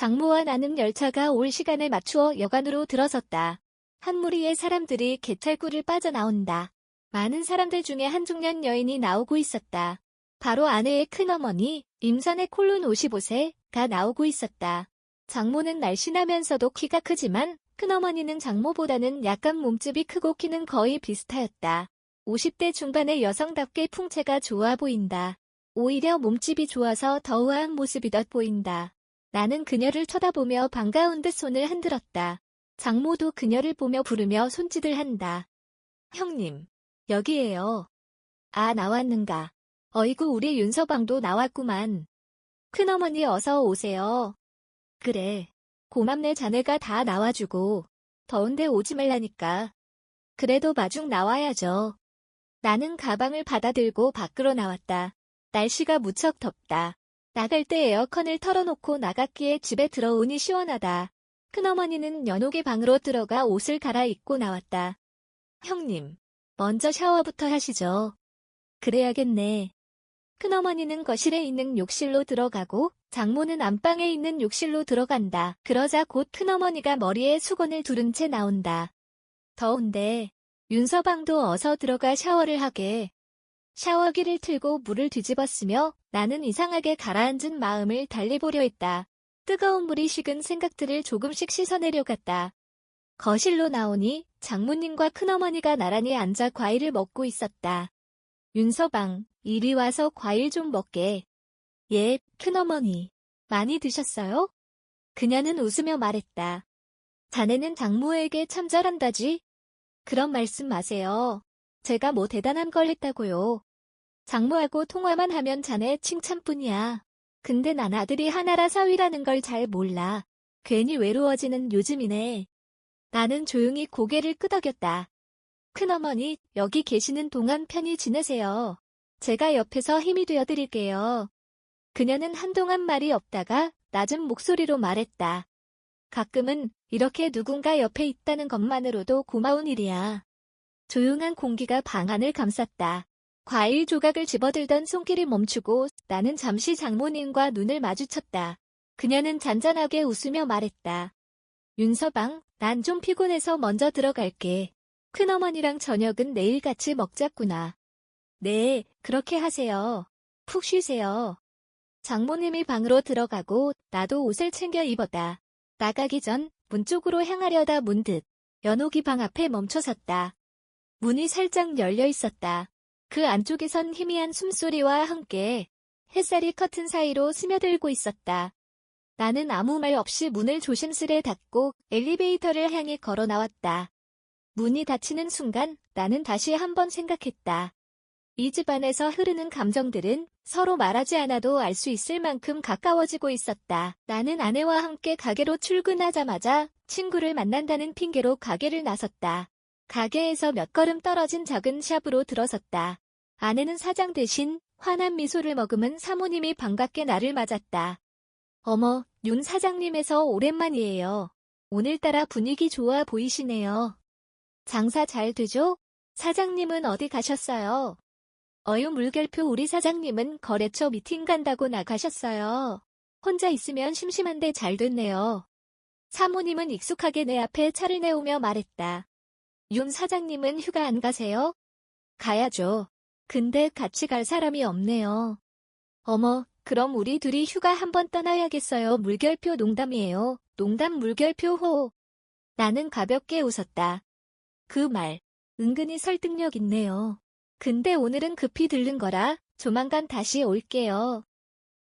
장모와 나는 열차가 올 시간에 맞추어 여관으로 들어섰다. 한 무리의 사람들이 개찰구를 빠져나온다. 많은 사람들 중에 한 중년 여인이 나오고 있었다. 바로 아내의 큰어머니, 임선의 콜룬 55세가 나오고 있었다. 장모는 날씬하면서도 키가 크지만 큰어머니는 장모보다는 약간 몸집이 크고 키는 거의 비슷하였다. 50대 중반의 여성답게 풍채가 좋아 보인다. 오히려 몸집이 좋아서 더 우아한 모습이 덧 보인다. 나는 그녀를 쳐다보며 반가운 듯 손을 흔들었다. 장모도 그녀를 보며 부르며 손짓을 한다. 형님, 여기에요. 아, 나왔는가. 어이구, 우리 윤서방도 나왔구만. 큰어머니 어서 오세요. 그래. 고맙네 자네가 다 나와주고. 더운데 오지 말라니까. 그래도 마중 나와야죠. 나는 가방을 받아들고 밖으로 나왔다. 날씨가 무척 덥다. 나갈 때 에어컨을 털어놓고 나갔기에 집에 들어오니 시원하다. 큰어머니는 연옥의 방으로 들어가 옷을 갈아입고 나왔다. 형님, 먼저 샤워부터 하시죠. 그래야겠네. 큰어머니는 거실에 있는 욕실로 들어가고 장모는 안방에 있는 욕실로 들어간다. 그러자 곧 큰어머니가 머리에 수건을 두른 채 나온다. 더운데 윤서방도 어서 들어가 샤워를 하게. 샤워기를 틀고 물을 뒤집었으며 나는 이상하게 가라앉은 마음을 달래보려 했다. 뜨거운 물이 식은 생각들을 조금씩 씻어내려 갔다. 거실로 나오니 장모님과 큰어머니가 나란히 앉아 과일을 먹고 있었다. 윤서방, 이리 와서 과일 좀 먹게. 예, 큰어머니. 많이 드셨어요? 그녀는 웃으며 말했다. 자네는 장모에게 참 잘한다지? 그런 말씀 마세요. 제가 뭐 대단한 걸 했다고요. 장모하고 통화만 하면 자네 칭찬뿐이야. 근데 난 아들이 하나라 사위라는 걸 잘 몰라. 괜히 외로워지는 요즘이네. 나는 조용히 고개를 끄덕였다. 큰어머니, 여기 계시는 동안 편히 지내세요. 제가 옆에서 힘이 되어 드릴게요. 그녀는 한동안 말이 없다가 낮은 목소리로 말했다. 가끔은 이렇게 누군가 옆에 있다는 것만으로도 고마운 일이야. 조용한 공기가 방 안을 감쌌다. 과일 조각을 집어들던 손길이 멈추고 나는 잠시 장모님과 눈을 마주쳤다. 그녀는 잔잔하게 웃으며 말했다. 윤서방, 난 좀 피곤해서 먼저 들어갈게. 큰어머니랑 저녁은 내일 같이 먹자꾸나. 네, 그렇게 하세요. 푹 쉬세요. 장모님이 방으로 들어가고 나도 옷을 챙겨 입었다. 나가기 전 문 쪽으로 향하려다 문득 연옥이 방 앞에 멈춰섰다. 문이 살짝 열려 있었다. 그 안쪽에선 희미한 숨소리와 함께 햇살이 커튼 사이로 스며들고 있었다. 나는 아무 말 없이 문을 조심스레 닫고 엘리베이터를 향해 걸어 나왔다. 문이 닫히는 순간 나는 다시 한번 생각했다. 이 집 안에서 흐르는 감정들은 서로 말하지 않아도 알 수 있을 만큼 가까워지고 있었다. 나는 아내와 함께 가게로 출근하자마자 친구를 만난다는 핑계로 가게를 나섰다. 가게에서 몇 걸음 떨어진 작은 샵으로 들어섰다. 아내는 사장 대신 환한 미소를 머금은 사모님이 반갑게 나를 맞았다. 어머, 윤 사장님에서 오랜만이에요. 오늘따라 분위기 좋아 보이시네요. 장사 잘 되죠? 사장님은 어디 가셨어요? 어유 물결표 우리 사장님은 거래처 미팅 간다고 나가셨어요. 혼자 있으면 심심한데 잘 됐네요. 사모님은 익숙하게 내 앞에 차를 내오며 말했다. 윤 사장님은 휴가 안 가세요? 가야죠. 근데 같이 갈 사람이 없네요. 어머, 그럼 우리 둘이 휴가 한번 떠나야겠어요. 물결표 농담이에요. 농담 물결표 호. 나는 가볍게 웃었다. 그 말, 은근히 설득력 있네요. 근데 오늘은 급히 들른 거라 조만간 다시 올게요.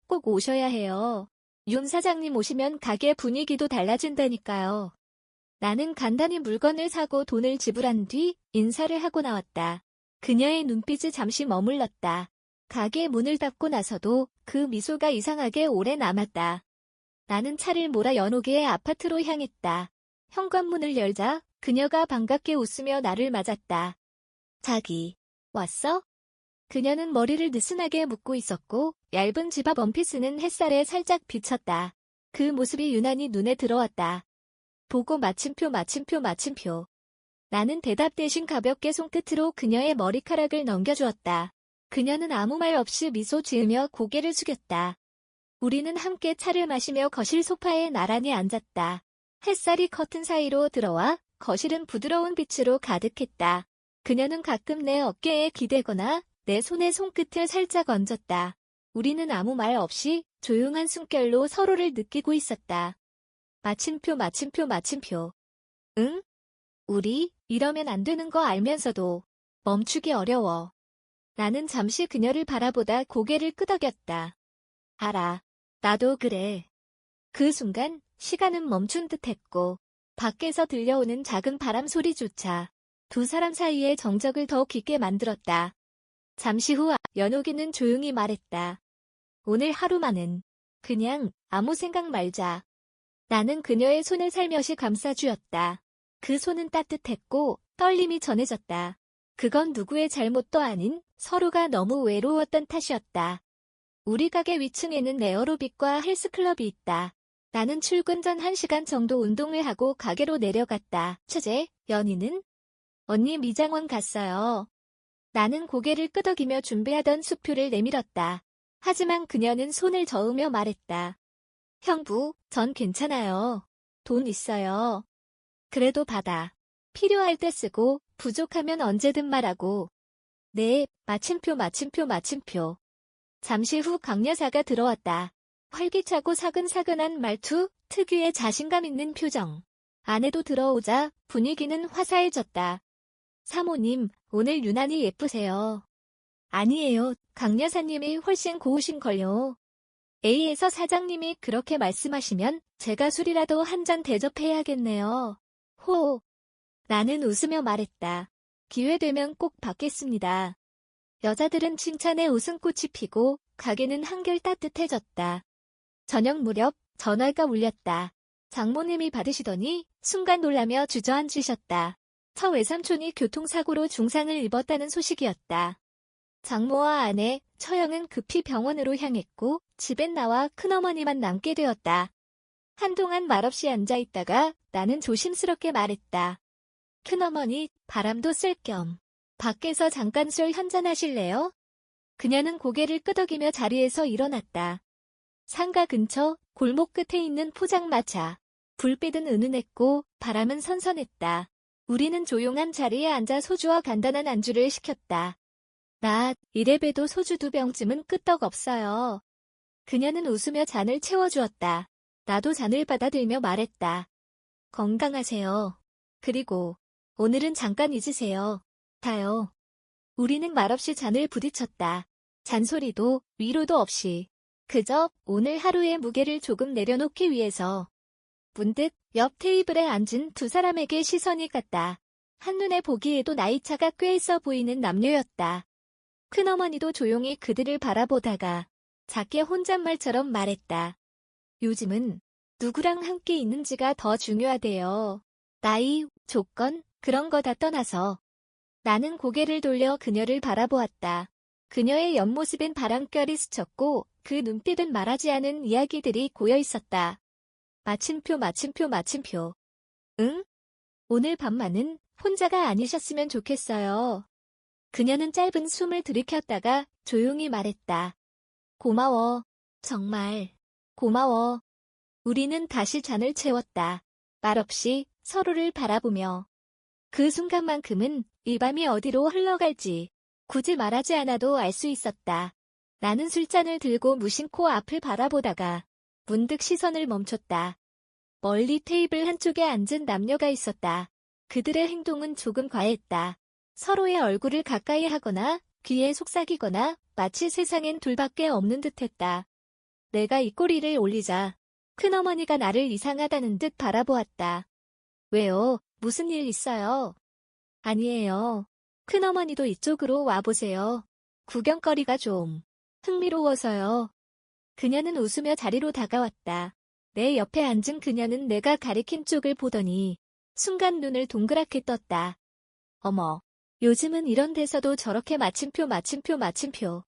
꼭 오셔야 해요. 윤 사장님 오시면 가게 분위기도 달라진다니까요. 나는 간단히 물건을 사고 돈을 지불한 뒤 인사를 하고 나왔다. 그녀의 눈빛이 잠시 머물렀다. 가게 문을 닫고 나서도 그 미소가 이상하게 오래 남았다. 나는 차를 몰아 연옥의 아파트로 향했다. 현관문을 열자 그녀가 반갑게 웃으며 나를 맞았다. 자기, 왔어? 그녀는 머리를 느슨하게 묶고 있었고 얇은 집앞 원피스는 햇살에 살짝 비쳤다. 그 모습이 유난히 눈에 들어왔다. 보고 마침표 마침표 마침표. 나는 대답 대신 가볍게 손끝으로 그녀의 머리카락을 넘겨주었다. 그녀는 아무 말 없이 미소 지으며 고개를 숙였다. 우리는 함께 차를 마시며 거실 소파에 나란히 앉았다. 햇살이 커튼 사이로 들어와 거실은 부드러운 빛으로 가득했다. 그녀는 가끔 내 어깨에 기대거나 내 손에 손끝을 살짝 얹었다. 우리는 아무 말 없이 조용한 숨결로 서로를 느끼고 있었다. 마침표, 마침표, 마침표. 응? 우리 이러면 안 되는 거 알면서도 멈추기 어려워. 나는 잠시 그녀를 바라보다 고개를 끄덕였다. 알아. 나도 그래. 그 순간 시간은 멈춘 듯 했고, 밖에서 들려오는 작은 바람 소리조차 두 사람 사이의 정적을 더 깊게 만들었다. 잠시 후 연옥이는 조용히 말했다. 오늘 하루만은 그냥 아무 생각 말자. 나는 그녀의 손을 살며시 감싸주었다. 그 손은 따뜻했고 떨림이 전해졌다. 그건 누구의 잘못도 아닌 서로가 너무 외로웠던 탓이었다. 우리 가게 위층에는 에어로빅과 헬스클럽이 있다. 나는 출근 전 1시간 정도 운동을 하고 가게로 내려갔다. 처제, 연희는? 언니 미장원 갔어요. 나는 고개를 끄덕이며 준비하던 수표를 내밀었다. 하지만 그녀는 손을 저으며 말했다. 형부, 전 괜찮아요. 돈 있어요. 그래도 받아. 필요할 때 쓰고 부족하면 언제든 말하고. 네, 마침표 마침표 마침표. 잠시 후 강여사가 들어왔다. 활기차고 사근사근한 말투, 특유의 자신감 있는 표정. 아내도 들어오자 분위기는 화사해졌다. 사모님, 오늘 유난히 예쁘세요. 아니에요. 강 여사님이 훨씬 고우신걸요. A에서 사장님이 그렇게 말씀하시면 제가 술이라도 한 잔 대접해야겠네요. 호. 나는 웃으며 말했다. 기회되면 꼭 받겠습니다. 여자들은 칭찬에 웃음꽃이 피고 가게는 한결 따뜻해졌다. 저녁 무렵 전화가 울렸다. 장모님이 받으시더니 순간 놀라며 주저앉으셨다. 처 외삼촌이 교통사고로 중상을 입었다는 소식이었다. 장모와 아내, 처형은 급히 병원으로 향했고 집엔 나와 큰어머니만 남게 되었다. 한동안 말없이 앉아있다가 나는 조심스럽게 말했다. 큰어머니, 바람도 쓸겸 밖에서 잠깐 술 한잔 하실래요? 그녀는 고개를 끄덕이며 자리에서 일어났다. 상가 근처 골목 끝에 있는 포장마차. 불빛은 은은했고 바람은 선선했다. 우리는 조용한 자리에 앉아 소주와 간단한 안주를 시켰다. 나 이래봬도 소주 두 병쯤은 끄떡없어요. 그녀는 웃으며 잔을 채워주었다. 나도 잔을 받아들며 말했다. 건강하세요. 그리고 오늘은 잠깐 잊으세요. 다요. 우리는 말없이 잔을 부딪혔다. 잔소리도 위로도 없이 그저 오늘 하루의 무게를 조금 내려놓기 위해서 문득 옆 테이블에 앉은 두 사람에게 시선이 갔다. 한눈에 보기에도 나이차가 꽤 있어 보이는 남녀였다. 큰어머니도 조용히 그들을 바라보다가 작게 혼잣말처럼 말했다. 요즘은 누구랑 함께 있는지가 더 중요하대요. 나이, 조건, 그런 거 다 떠나서. 나는 고개를 돌려 그녀를 바라보았다. 그녀의 옆모습엔 바람결이 스쳤고 그 눈빛은 말하지 않은 이야기들이 고여 있었다. 마침표 마침표 마침표. 응? 오늘 밤만은 혼자가 아니셨으면 좋겠어요. 그녀는 짧은 숨을 들이켰다가 조용히 말했다. 고마워. 정말. 고마워. 우리는 다시 잔을 채웠다. 말없이 서로를 바라보며. 그 순간만큼은 이 밤이 어디로 흘러갈지 굳이 말하지 않아도 알 수 있었다. 나는 술잔을 들고 무심코 앞을 바라보다가 문득 시선을 멈췄다. 멀리 테이블 한쪽에 앉은 남녀가 있었다. 그들의 행동은 조금 과했다. 서로의 얼굴을 가까이 하거나 귀에 속삭이거나 마치 세상엔 둘밖에 없는 듯했다. 내가 이 꼬리를 올리자 큰어머니가 나를 이상하다는 듯 바라보았다. 왜요? 무슨 일 있어요? 아니에요. 큰어머니도 이쪽으로 와보세요. 구경거리가 좀 흥미로워서요. 그녀는 웃으며 자리로 다가왔다. 내 옆에 앉은 그녀는 내가 가리킨 쪽을 보더니 순간 눈을 동그랗게 떴다. 어머, 요즘은 이런 데서도 저렇게 마침표 마침표 마침표.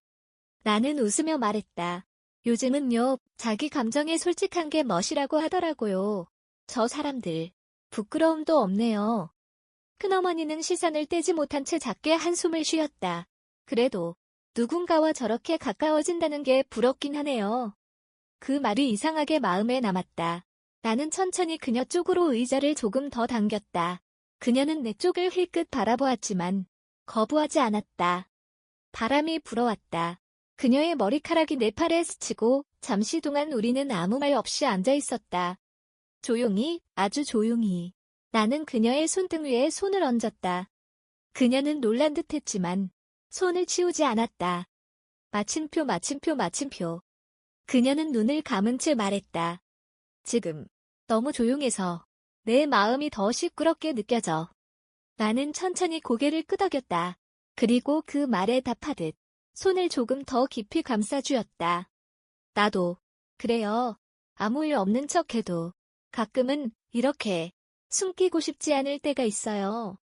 나는 웃으며 말했다. 요즘은요, 자기 감정에 솔직한 게 멋이라고 하더라고요. 저 사람들, 부끄러움도 없네요. 큰어머니는 시선을 떼지 못한 채 작게 한숨을 쉬었다. 그래도 누군가와 저렇게 가까워진다는 게 부럽긴 하네요. 그 말이 이상하게 마음에 남았다. 나는 천천히 그녀 쪽으로 의자를 조금 더 당겼다. 그녀는 내 쪽을 힐끗 바라보았지만 거부하지 않았다. 바람이 불어왔다. 그녀의 머리카락이 내 팔에 스치고 잠시 동안 우리는 아무 말 없이 앉아 있었다. 조용히, 아주 조용히. 나는 그녀의 손등 위에 손을 얹었다. 그녀는 놀란 듯 했지만 손을 치우지 않았다. 마침표, 마침표, 마침표. 그녀는 눈을 감은 채 말했다. 지금 너무 조용해서 내 마음이 더 시끄럽게 느껴져. 나는 천천히 고개를 끄덕였다. 그리고 그 말에 답하듯 손을 조금 더 깊이 감싸주었다. 나도 그래요. 아무 일 없는 척해도 가끔은 이렇게 숨기고 싶지 않을 때가 있어요.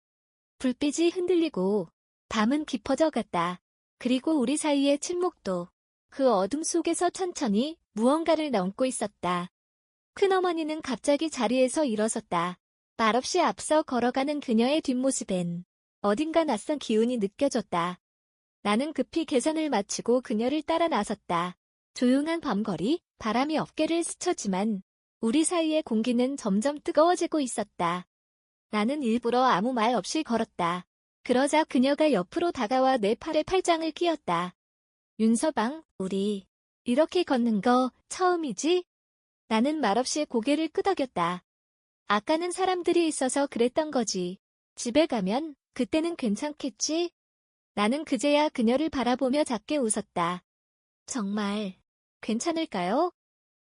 불빛이 흔들리고 밤은 깊어져 갔다. 그리고 우리 사이의 침묵도 그 어둠 속에서 천천히 무언가를 넘고 있었다. 큰어머니는 갑자기 자리에서 일어섰다. 말없이 앞서 걸어가는 그녀의 뒷모습엔 어딘가 낯선 기운이 느껴졌다. 나는 급히 계산을 마치고 그녀를 따라 나섰다. 조용한 밤거리, 바람이 어깨를 스쳤지만 우리 사이의 공기는 점점 뜨거워지고 있었다. 나는 일부러 아무 말 없이 걸었다. 그러자 그녀가 옆으로 다가와 내 팔에 팔짱을 끼었다. 윤서방, 우리 이렇게 걷는 거 처음이지? 나는 말없이 고개를 끄덕였다. 아까는 사람들이 있어서 그랬던 거지. 집에 가면 그때는 괜찮겠지? 나는 그제야 그녀를 바라보며 작게 웃었다. 정말 괜찮을까요?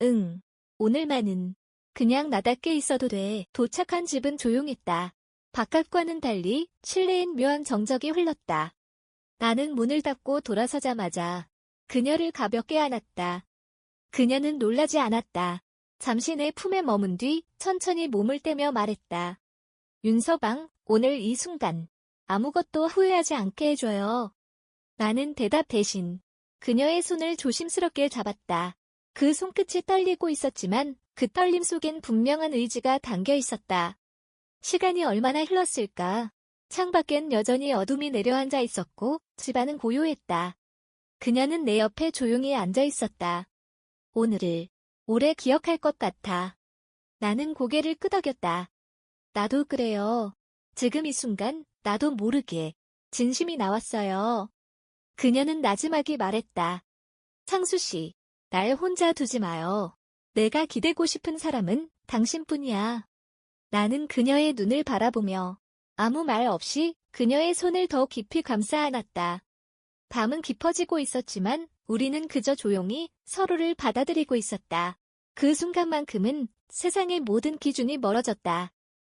응. 오늘만은 그냥 나답게 있어도 돼. 도착한 집은 조용했다. 바깥과는 달리 실내엔 묘한 정적이 흘렀다. 나는 문을 닫고 돌아서자마자 그녀를 가볍게 안았다. 그녀는 놀라지 않았다. 잠시 내 품에 머문 뒤 천천히 몸을 떼며 말했다. 윤서방, 오늘 이 순간 아무것도 후회하지 않게 해줘요. 나는 대답 대신 그녀의 손을 조심스럽게 잡았다. 그 손끝이 떨리고 있었지만 그 떨림 속엔 분명한 의지가 담겨 있었다. 시간이 얼마나 흘렀을까? 창밖엔 여전히 어둠이 내려앉아 있었고 집안은 고요했다. 그녀는 내 옆에 조용히 앉아 있었다. 오늘을 오래 기억할 것 같아. 나는 고개를 끄덕였다. 나도 그래요. 지금 이 순간 나도 모르게 진심이 나왔어요. 그녀는 나지막이 말했다. 창수 씨, 날 혼자 두지 마요. 내가 기대고 싶은 사람은 당신뿐이야. 나는 그녀의 눈을 바라보며 아무 말 없이 그녀의 손을 더 깊이 감싸 안았다. 밤은 깊어지고 있었지만 우리는 그저 조용히 서로를 받아들이고 있었다. 그 순간만큼은 세상의 모든 기준이 멀어졌다.